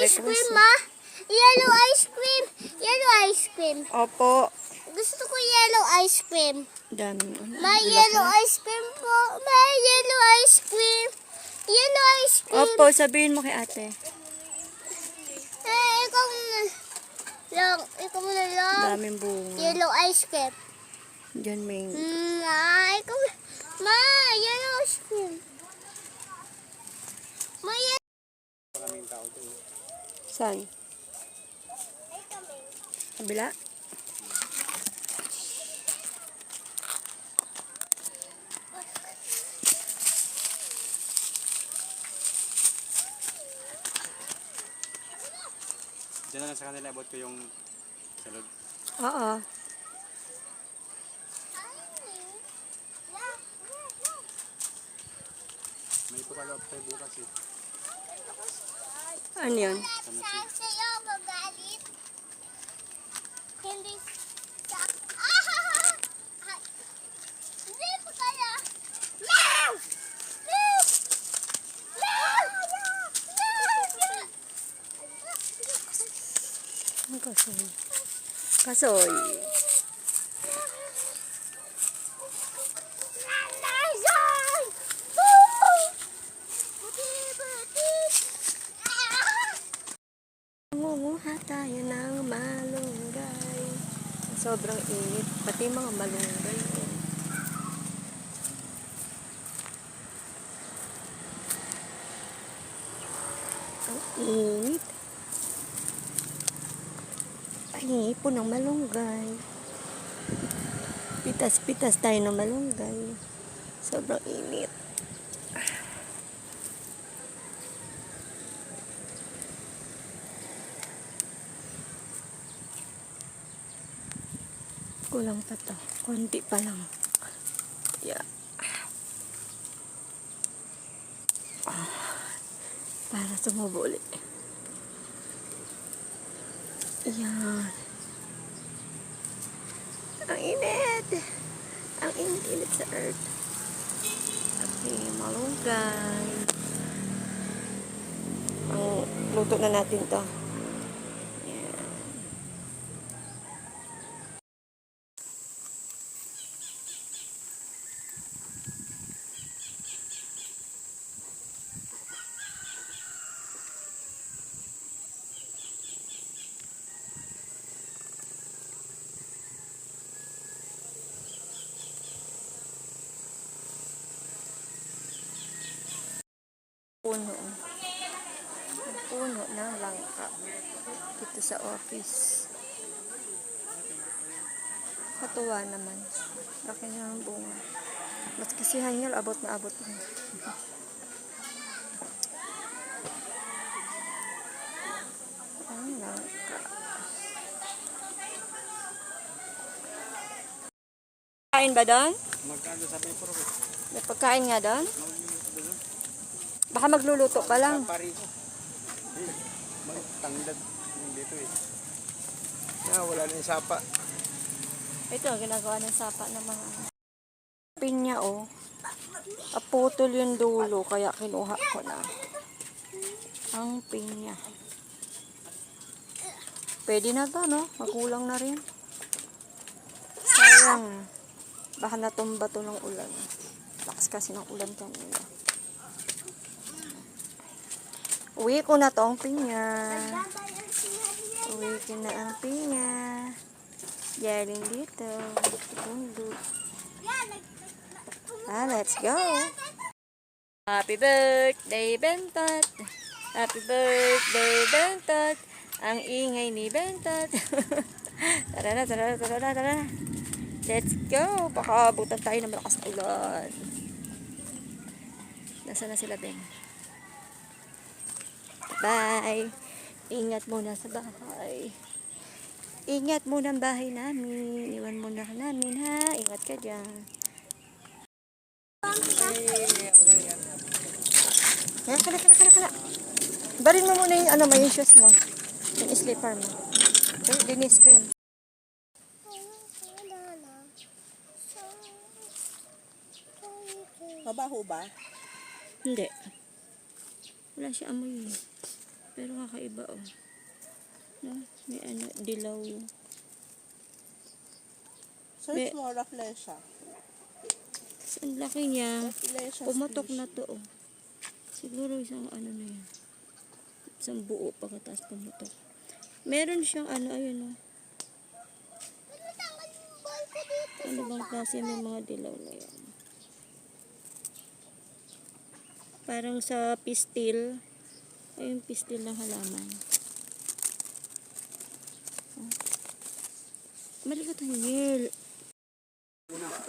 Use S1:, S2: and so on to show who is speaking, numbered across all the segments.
S1: Ice cream, ma. Yellow ice cream. Yellow ice cream.
S2: Opo.
S1: Gusto ko yellow ice cream.
S2: Dami.
S1: Ma, yellow ice cream po. Ma, yellow ice cream. Yellow ice cream.
S2: Opo, sabihin mo kay ate.
S1: Eh, ikaw muna. Lang, ikaw muna lang.
S2: Daming bunga.
S1: Yellow ice cream.
S2: Diyan may...
S1: Mm, Ma, ikaw Ma, yellow ice cream. Ma, yellow.
S2: Saan? Kabila?
S3: Diyan na lang sa kanila, abot ko yung salod.
S2: Oo.
S3: May ipapalo up tayo bukas eh.
S2: Ano yun?
S1: Hindi sa... Ah! Hindi pa kaya. No! No! No! No!
S2: Ang kasoy. Kasoy. Mangunguha tayo ng malunggay. Sobrang init. Pati mga malunggay. Ang init. Po ng malunggay. Pitas-pitas tayo ng malunggay. Sobrang init. Kulang pa to. Konti pa lang. Yeah. Ah, para sumubo ulit. Yan. Ang init. Ang init-init sa earth. Okay, malunggay. Ang luto na natin to. Yan. puno. Ang Puno ng langka. Dito sa office. Katuwa naman. Laki na ng bunga. Mas kasi hanyal, abot na abot na. Ang. Kain ba doon?
S3: Magkano sa paper ko?
S2: May pagkain nga doon? Baka magluluto pa lang.
S3: Pari ko. Yung dito eh. Ah, wala na yung sapa.
S2: Ito, ginagawa ng sapa ng mga pinya, oh. Aputol yung dulo, kaya kinuha ko na. Ang pinya. Pwede na to, no? Magulang na rin. Sayang. Baka natumba to ng ulan. Lakas kasi ng ulan kanina. Uwi ko na tong pinya. Uwi ko na ang pinya. Galing dito. Bundok. Ah, let's go. Happy birthday, Bentot. Happy birthday, Bentot. Ang ingay ni Bentot. tara na, tara na, tara na, tara. Let's go. Baka abutan tayo ng malakas na ulan. Nasaan na sila, Ben? Bye. Ingat muna sa bahay. Ingat muna ang bahay namin. Iwan muna ka namin, ha? Ingat ka dyan. Kala, kala, kala, kala. Barin mo muna yung ano mo, yung shoes mo. Yung slipper mo. Dinis ko yan.
S4: Mabaho ba?
S2: Hindi. Wala siya amoy. Pero kakaiba oh. No? May ano, dilaw.
S4: Search
S2: May-
S4: mo, Rafflesia.
S2: Ang laki niya. Pumatok na to oh. Siguro isang ano na yan. Isang buo pagkatapos pumutok. Meron siyang ano, ayun oh.
S1: Yung.
S2: Ano bang klase may mga dilaw na yan? Parang sa pistil. Ayun, pistil ng halaman. Oh. Malikot ang ngil.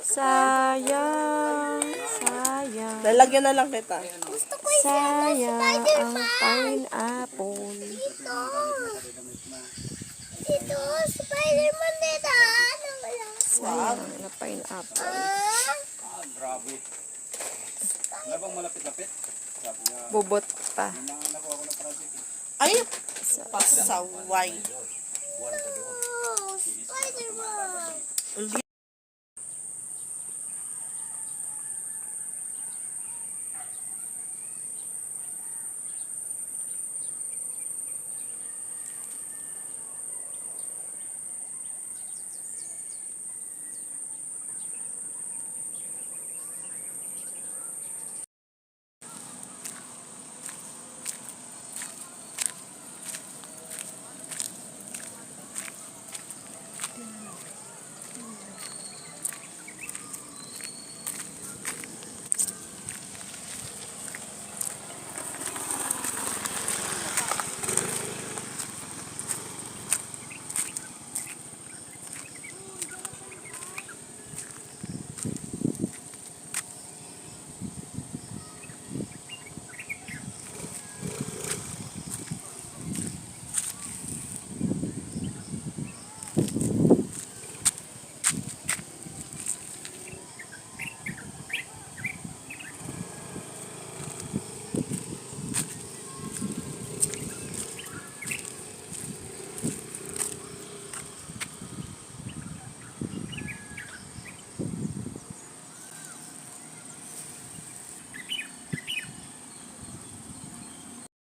S2: Sayang, sayang,
S4: Lalagyan na lang kita.
S1: Gusto ko
S2: sayang ang pineapple.
S1: dito. Dito, Spider-Man dito. Ano wala?
S2: Sayang na pineapple.
S1: Ah,
S3: Ah, grabe. Wala bang malapit-lapit?
S2: Bubot pa.
S3: project.
S4: Ay! Pasaway.
S1: Spider-Man.
S4: Hindi